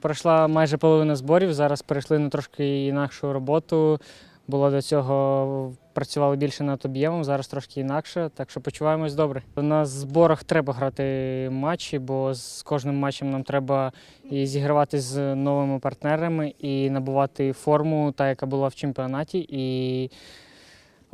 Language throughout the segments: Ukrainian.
пройшла майже половина зборів. Зараз перейшли на трошки інакшу роботу. Було до цього працювали більше над об'ємом, зараз трошки інакше, так що почуваємось добре. На зборах треба грати матчі, бо з кожним матчем нам треба і зігравати з новими партнерами, і набувати форму, та яка була в чемпіонаті, і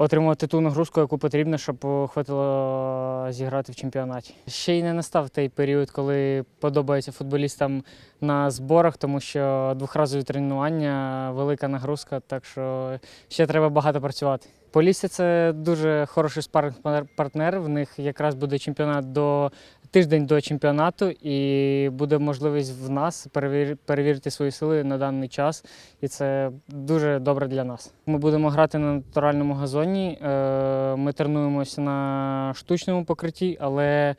отримувати ту нагрузку, яку потрібно, щоб хватило зіграти в чемпіонаті. Ще й не настав той період, коли подобається футболістам на зборах, тому що двохразові тренування, велика нагрузка, так що ще треба багато працювати. Полісся це дуже хороший спарринг-партнер. В них якраз буде чемпіонат до тиждень до чемпіонату, і буде можливість в нас перевір- перевірити свої сили на даний час. І це дуже добре для нас. Ми будемо грати на натуральному газоні. е, Ми тренуємося на штучному покритті, але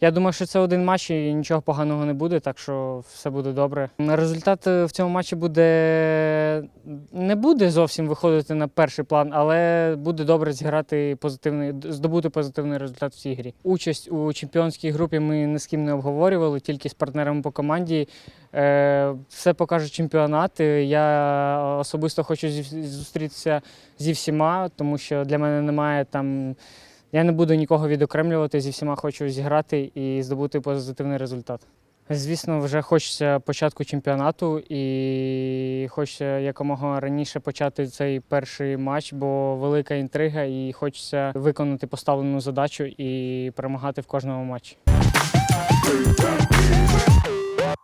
я думаю, що це один матч і нічого поганого не буде, так що все буде добре. Результат е, в цьому матчі буде не буде зовсім виходити на перший план, але буде добре зіграти позитивний, здобути позитивний результат в цій грі. Участь у чемпіонській групі ми ні з ким не обговорювали, тільки з партнерами по команді. Е, Все покаже чемпіонат. Е, Я особисто хочу зустрітися зі всіма, тому що для мене немає там. Я не буду нікого відокремлювати, зі всіма хочу зіграти і здобути позитивний результат. Звісно, вже хочеться початку чемпіонату і хочеться якомога раніше почати цей перший матч, бо велика інтрига, і хочеться виконати поставлену задачу і перемагати в кожному матчі.